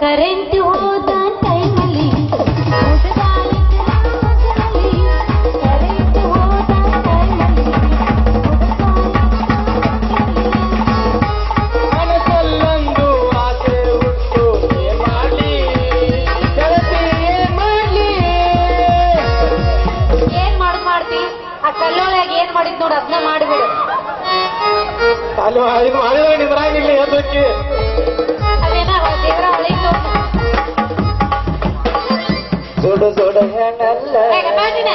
Current ಹೋದ ಟೈಮಲ್ಲಿ ಏನ್ ಮಾಡ್ ಮಾಡ್ತಿ? ಆ ಕಲ್ಲೊಳಗೆ ಏನು ಮಾಡಿದ್ ನೋಡ್ ಅದನ್ನ ಮಾಡಿಬಿಡು. ಅಲ್ಲಿ ಮಾಡಿದ್ರೆ ನಿದ್ರಾಗಿಲ್ಲ ಎದಕ್ಕೆ? நல்ல கடல்ல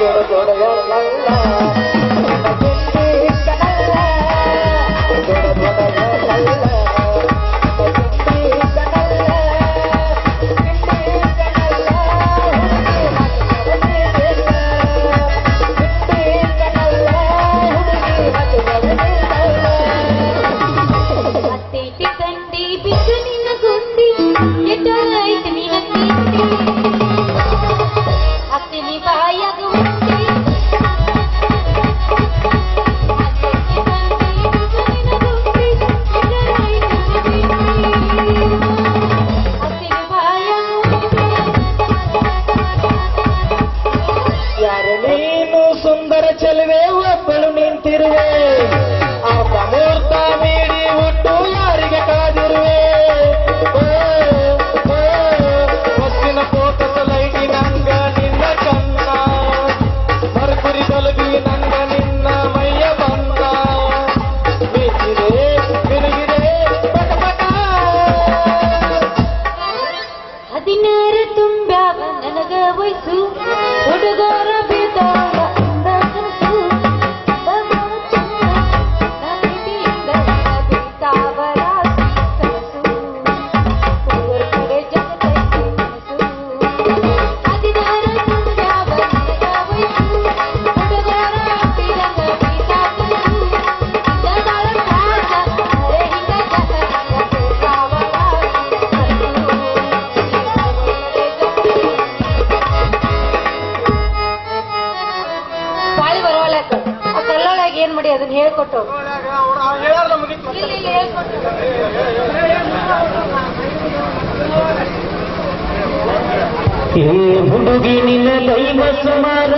கொட கொடையா tumbaban, nagaway su, udagarabita. ಏನ್ ಮಾಡಿ ಅದನ್ನ ಹೇಳ್ಕೊಟ್ಟು. ಹುಡುಗಿನಿನ ದೈವ ಸುಮಾರ.